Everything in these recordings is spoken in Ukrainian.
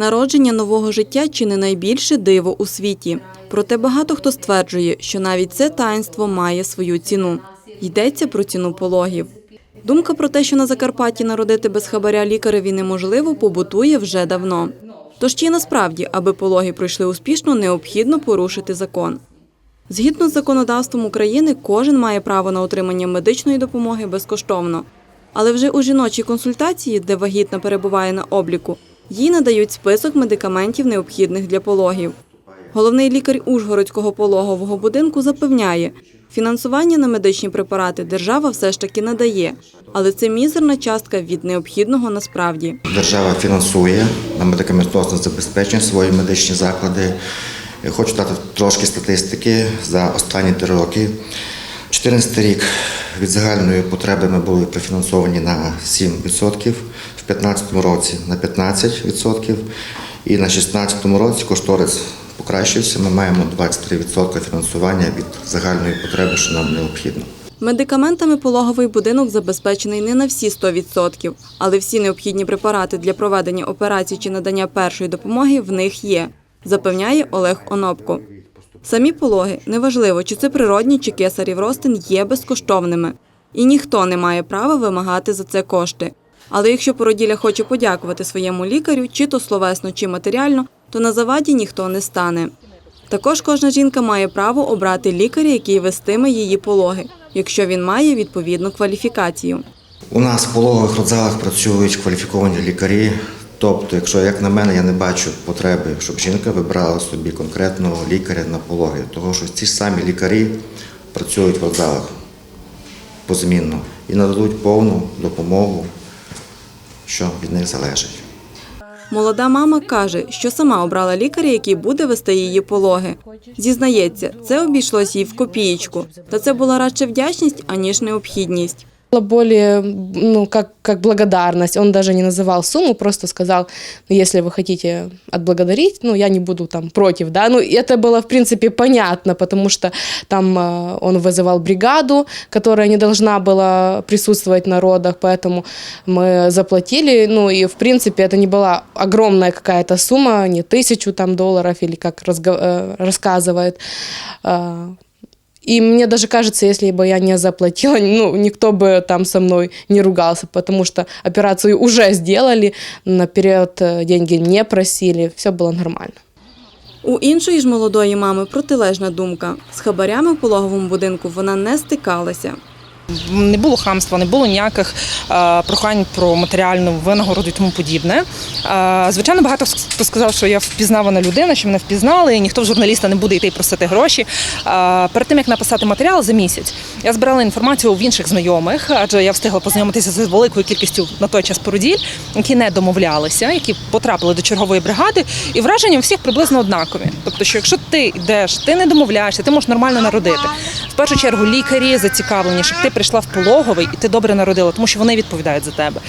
Народження нового життя чи не найбільше диво у світі. Проте багато хто стверджує, що навіть це таїнство має свою ціну. Йдеться про ціну пологів. Думка про те, що на Закарпатті народити без хабаря лікареві неможливо, побутує вже давно. Тож чи насправді, аби пологи пройшли успішно, необхідно порушити закон. Згідно з законодавством України, кожен має право на отримання медичної допомоги безкоштовно. Але вже у жіночій консультації, де вагітна перебуває на обліку, їй надають список медикаментів, необхідних для пологів. Головний лікар Ужгородського пологового будинку запевняє, фінансування на медичні препарати держава все ж таки надає, але це мізерна частка від необхідного насправді. Держава фінансує на медикаментозне забезпечення свої медичні заклади. Хочу дати трошки статистики за останні три роки. 2014 рік від загальної потреби ми були профінансовані на 7%, в 2015 році на 15% і на 2016 році кошторис покращився. Ми маємо 23% фінансування від загальної потреби, що нам необхідно. Медикаментами пологовий будинок забезпечений не на всі 100%, але всі необхідні препарати для проведення операцій чи надання першої допомоги в них є, запевняє Олег Онопко. Самі пологи, неважливо, чи це природні, чи кесарів ростин, є безкоштовними. І ніхто не має права вимагати за це кошти. Але якщо породілля хоче подякувати своєму лікарю, чи то словесно, чи матеріально, то на заваді ніхто не стане. Також кожна жінка має право обрати лікаря, який вестиме її пологи, якщо він має відповідну кваліфікацію. У нас в пологових родзалах працюють кваліфіковані лікарі. Тобто, якщо як на мене, я не бачу потреби, щоб жінка вибрала собі конкретного лікаря на пологи, тому що ці самі лікарі працюють в родзалах позмінно і нададуть повну допомогу, що від них залежить. Молода мама каже, що сама обрала лікаря, який буде вести її пологи. Зізнається, це обійшлось їй в копієчку, та це була радше вдячність, аніж необхідність. Более, ну, как, как благодарность. Он даже не называл сумму, просто сказал, ну, если вы хотите отблагодарить, ну, я не буду там против, да. Ну, это было, в принципе, понятно, потому что там э, он вызывал бригаду, которая не должна была присутствовать на родах, поэтому мы заплатили, ну, и, в принципе, это не была огромная какая-то сумма, не тысячу там долларов или как разго- э, рассказывает. Э, и мне даже кажется, если бы я не заплатила, ну, никто бы там со мной не ругался, потому что операцию уже сделали, наперед э, деньги не просили, все было нормально. У іншої ж молодої мами протилежна думка. З хабарями в пологовому будинку вона не стикалася. Не було хамства, не було ніяких е, прохань про матеріальну винагороду і тому подібне. Е, звичайно, багато хто сказав, що я впізнавана людина, що мене впізнали, і ніхто в журналіста не буде йти просити гроші. Е, перед тим як написати матеріал за місяць, я збирала інформацію у інших знайомих, адже я встигла познайомитися з великою кількістю на той час породіль, які не домовлялися, які потрапили до чергової бригади, і враження у всіх приблизно однакові. Тобто, що якщо ти йдеш, ти не домовляєшся, ти можеш нормально народити. В першу чергу лікарі зацікавлені, щоб ти прийшла в пологовий і ти добре народила, тому що вони відповідають за тебе.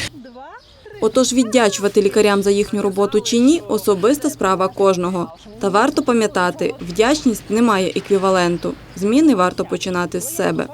Отож, віддячувати лікарям за їхню роботу чи ні особиста справа кожного. Та варто пам'ятати, вдячність не має еквіваленту. Зміни варто починати з себе.